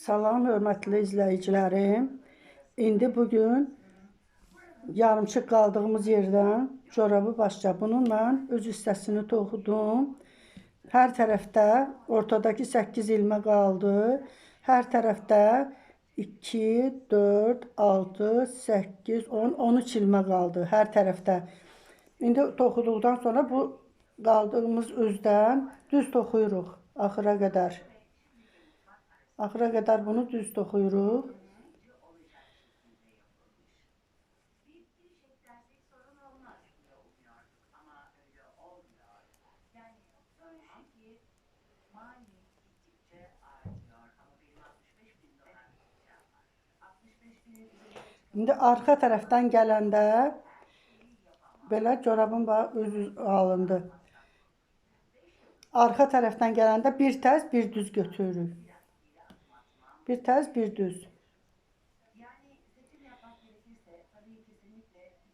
Salam hörmətli izləyicilərim. İndi bu gün yarımçıq qaldığımız yerdən corabı başca bununla öz hissəsini toxudum. Hər tərəfdə ortadakı 8 ilmə qaldı. Hər tərəfdə 2, 4, 6, 8, 10, 13 ilmə qaldı hər tərəfdə. İndi toxuduqdan sonra bu qaldığımız özdən düz toxuyuruq axıra qədər. Axıra qədər bunu düz toxuyuruq. İndi arxa tərəfdən gələndə belə corabın bax özü alındı. Arxa tərəfdən gələndə bir tərs, bir düz götürürük.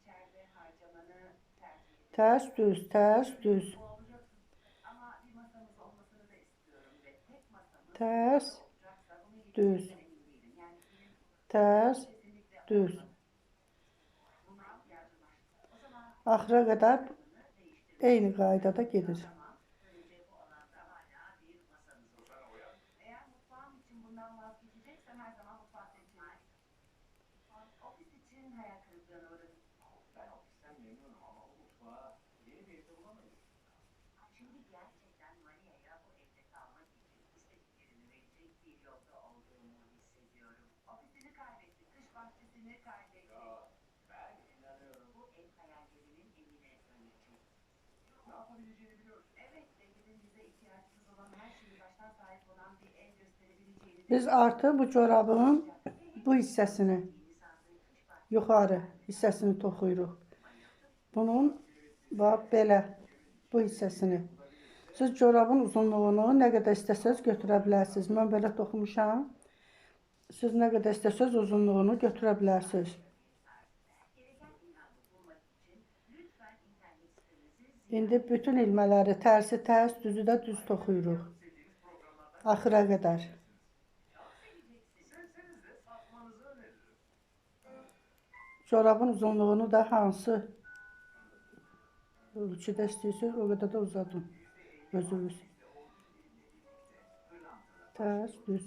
İçeride harcamanı tercih ederim. Tərs, düz, tərs, düz. Bu olacaksın. Ama bir masamız olmasını da istiyorum ve vazgeçeceksem her zaman mutfağı seçerim. Ofis için hayal kırıklığına uğradım. Ben ofisten memnunum ama o mutfağı yeni bir evde bulamayız. Şimdi gerçekten Maria'ya bu evde kalmak için istediklerini verecek bir yolda olduğumu hissediyorum. Ofisini kaybetti, kış bahçesini kaybetti. Ya ben inanıyorum. Bu ev hayallerinin evine dönecek. Ne yapabileceğini. Evet, David'in bize ihtiyacımız olan her şeyi baştan sahip olan bir ev gösterebileceğini Biz artıq bu corabın bu hissəsini yuxarı hissəsini toxuyuruq. Bunun bax belə bu hissəsini. Siz corabın uzunluğunu nə qədər istəsəz götürə bilərsiniz. Mən belə toxumuşam. Siz nə qədər istəsəz uzunluğunu götürə bilərsiniz. İndi bütün ilmələri tərsi tərs, düzü də düz toxuyuruq. Axıra qədər. Corabın uzunluğunu da hansı ölçüdə istəyirsiniz, o qədər də uzadın. Özünüz. Tərs, düz.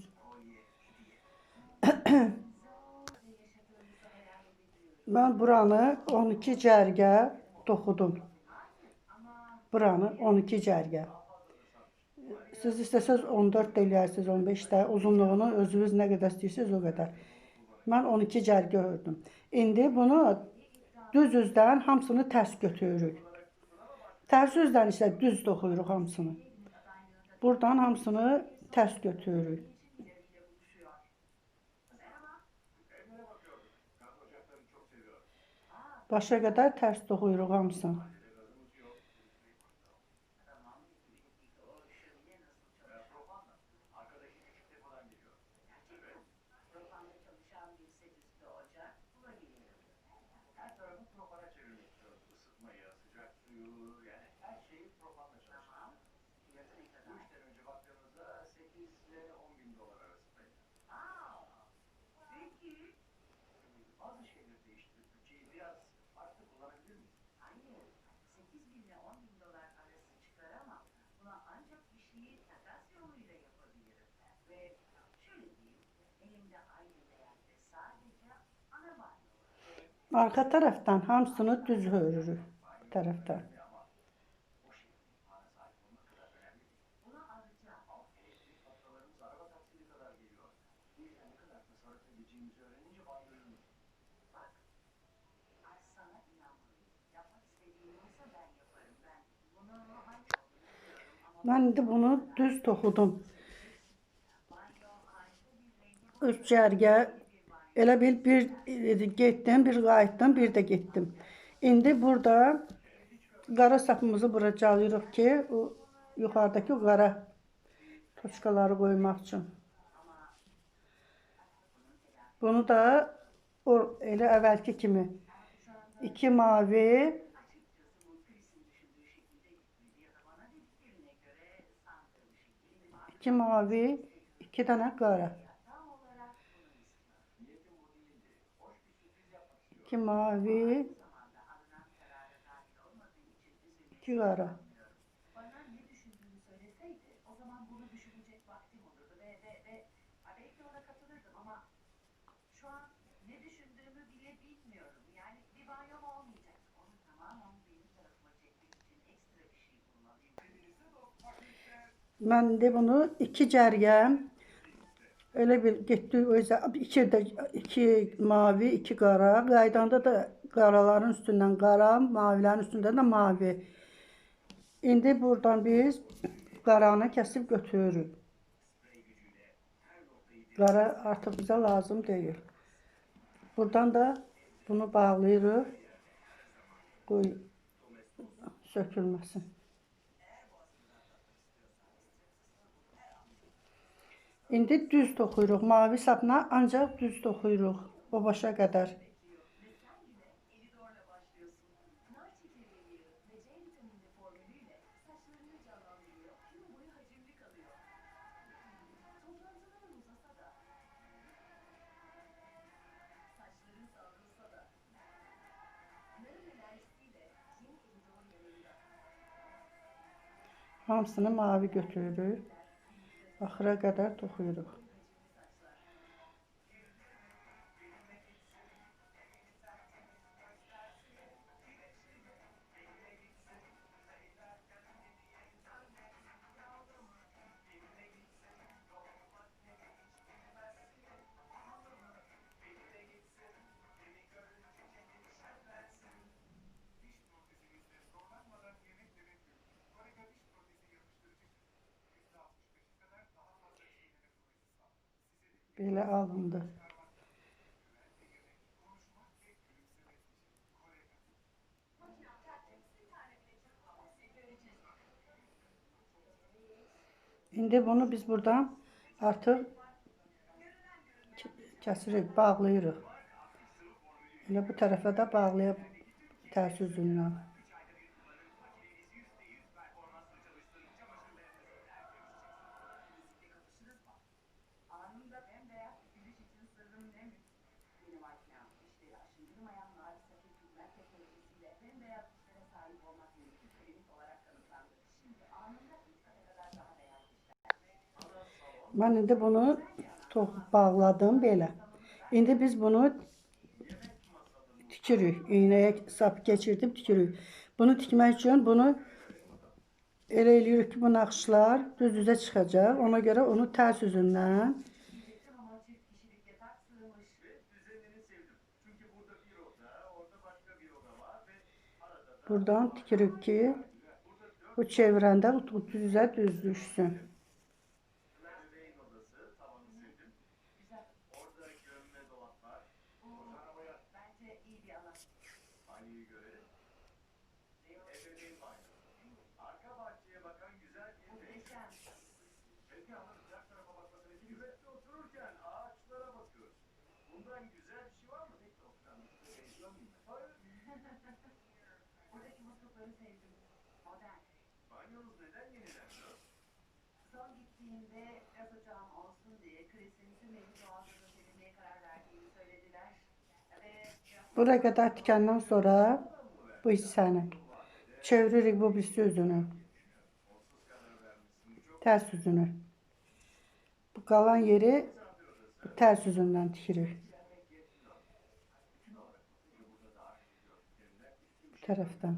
Mən buranı 12 cərgə toxudum. Buranı 12 cərgə. Siz istəsəz 14 də eləyərsiniz, 15 də uzunluğunu özünüz nə qədər istəyirsiniz o qədər. Mən 12 cərgə ördüm. İndi bunu düz üzdən hamısını tərs götürürük. Tərs üzdən isə düz toxuyuruq hamısını. Buradan hamısını tərs götürürük. Başa qədər tərs toxuyuruq hamısını. Bak, az sana inanmalıyım. Yapmak istediğin olsa ben. Ben bunu düz toxudum. Üç cərgə elə bil bir e, getdim, bir qayıtdım, bir də getdim. İndi burada qara sapımızı bura çalırıq ki, o yuxarıdakı o qara toçkaları qoymaq üçün. Bunu da o elə əvvəlki kimi iki mavi, iki mavi, iki dənə qara. İki mavi, iki kara. Mən de bunu iki cərgəm elə bir getdi özə iki də iki mavi, iki qara. Qaydanda da qaraların üstündən qara, mavilərin üstündən də mavi. İndi buradan biz qaranı kəsib götürürük. Qara artıq bizə lazım deyil. Buradan da bunu bağlayırıq. Qoy sökülməsin. İndi düz toxuyuruq. Mavi sapla ancaq düz toxuyuruq. O başa qədər. Hamısını mavi götürürük. Axıra qədər toxuyuruq. Belə alındı. İndi bunu biz buradan artıq kəsirik, bağlayırıq. Elə bu tərəfə də bağlayıb tərs üzündən. Mən indi bunu bağladım belə. İndi biz bunu tikirik. İynəyə sap keçirdim, tikirik. Bunu tikmək üçün bunu elə eləyirik ki, bu naxışlar düz-düzə çıxacaq. Ona görə onu tərs üzündən buradan tikirik ki, bu çevirəndə bu düzə düz düşsün. Banyoyu görelim. Ebeveyn banyosu. Arka bahçeye bakan güzel bir. Muhteşem. Peki ama sıcak tarafa bakmasını için güvette otururken ağaçlara bakıyoruz. Bundan güzel bir şey var mı? Pek yok. Benziyor muyum? Hayır. Buradaki muslukları sevdim. Modern. Banyonuz neden yenilenmiyor? Son gittiğimde gaz ocağım olsun diye Chris'in tüm evi doğalgazı Bura qədər tikəndən sonra bu hissəni çeviririk bu birisi üzünü. Tərs üzünü. Bu qalan yeri bu tərs üzündən. Bu tərəfdən.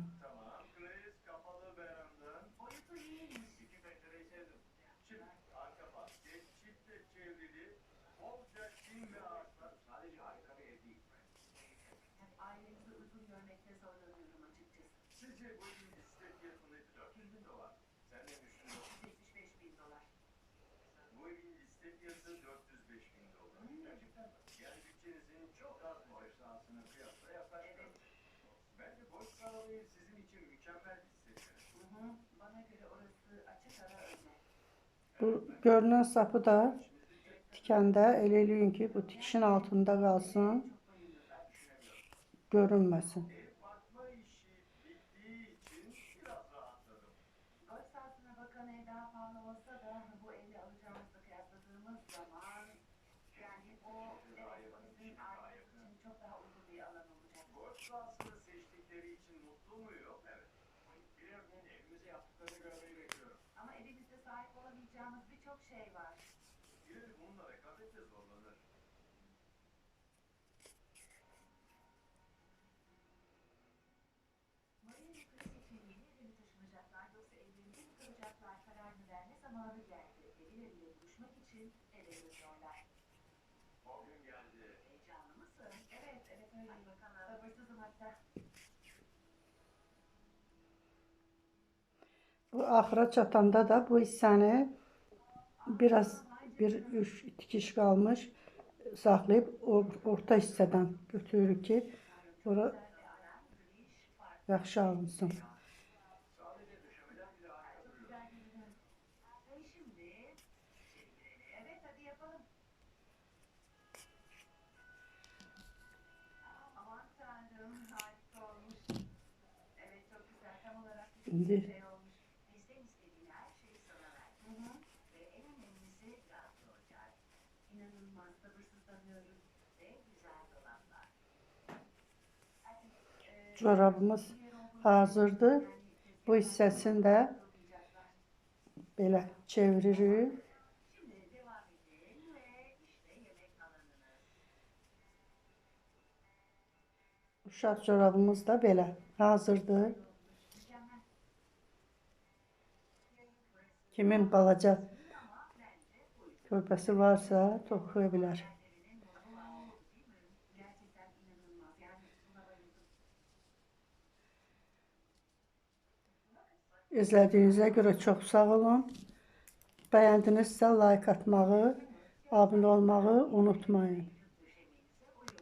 Ev sizin için mükemmel bir seçenek. Hı hı. Bana göre orası açık ara. Bu görünən sapı da tikəndə elə eləyin ki, bu tikişin altında qalsın. Görünməsin. Birileri bununla rekabette zorlanır. Marina kriz için yeni eve mi taşınacaklar yoksa evlerinde mi kalacaklar kararını verme zamanı geldi. Birileriyle buluşmak için eve dönüyorlar. O gün geldi. Heyecanlı mısın? Evet, evet öyle. Hadi bakalım. Sabırsızım hatta. Bu axıra çatanda da bu hissəni biraz bir üç tikiş qalmış saxlayıb or- orta hissədən götürürük ki, ora yaxşı alınsın. Sadece Corabımız hazırdır. Bu hissəsini də belə çeviririk. Uşaq corabımız da belə hazırdır. Kimin balaca körpəsi varsa toxuya bilər. İzlədiyinizə görə çox sağ olun. Bəyəndinizsə like atmağı, abunə olmağı unutmayın.